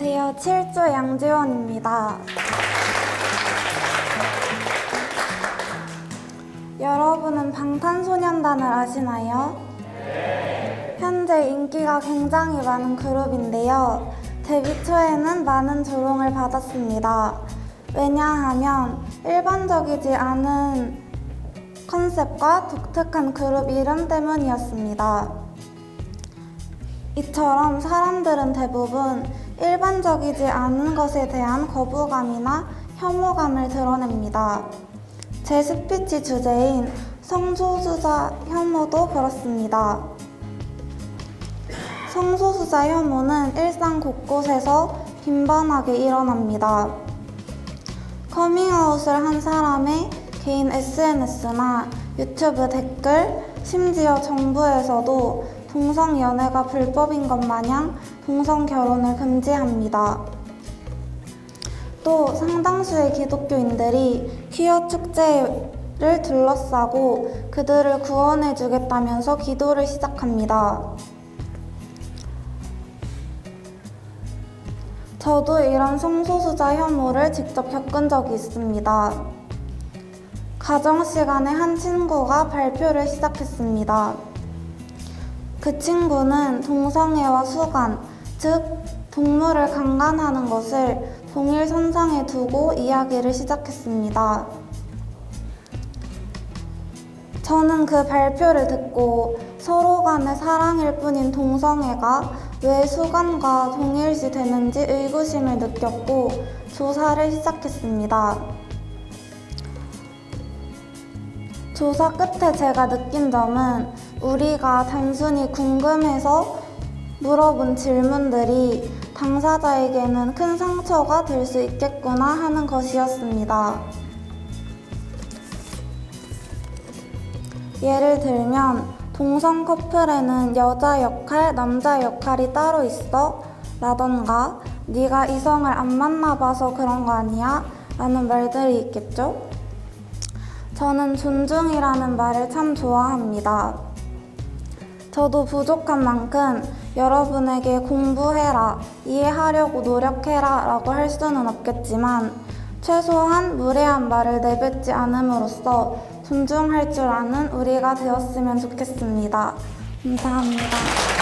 안녕하세요. 7조 양지원입니다. 여러분은 방탄소년단을 아시나요? 현재 인기가 굉장히 많은 그룹인데요. 데뷔 초에는 많은 조롱을 받았습니다. 왜냐하면 일반적이지 않은 컨셉과 독특한 그룹 이름 때문이었습니다. 이처럼 사람들은 대부분 일반적이지 않은 것에 대한 거부감이나 혐오감을 드러냅니다. 제 스피치 주제인 성소수자 혐오도 그렇습니다. 성소수자 혐오는 일상 곳곳에서 빈번하게 일어납니다. 커밍아웃을 한 사람의 개인 SNS나 유튜브 댓글, 심지어 정부에서도 동성 연애가 불법인 것 마냥 동성 결혼을 금지합니다. 또 상당수의 기독교인들이 퀴어 축제를 둘러싸고 그들을 구원해 주겠다면서 기도를 시작합니다. 저도 이런 성소수자 혐오를 직접 겪은 적이 있습니다. 가정 시간에 한 친구가 발표를 시작했습니다. 그 친구는 동성애와 수간, 즉 동물을 강간하는 것을 동일 선상에 두고 이야기를 시작했습니다. 저는 그 발표를 듣고 서로 간의 사랑일 뿐인 동성애가 왜 수간과 동일시 되는지 의구심을 느꼈고 조사를 시작했습니다. 조사 끝에 제가 느낀 점은 우리가 단순히 궁금해서 물어본 질문들이 당사자에게는 큰 상처가 될 수 있겠구나 하는 것이었습니다. 예를 들면 동성 커플에는 여자 역할, 남자 역할이 따로 있어 라던가 네가 이성을 안 만나봐서 그런 거 아니야? 라는 말들이 있겠죠? 저는 존중이라는 말을 참 좋아합니다. 저도 부족한 만큼 여러분에게 공부해라, 이해하려고 노력해라 라고 할 수는 없겠지만 최소한 무례한 말을 내뱉지 않음으로써 존중할 줄 아는 우리가 되었으면 좋겠습니다. 감사합니다.